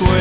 ကို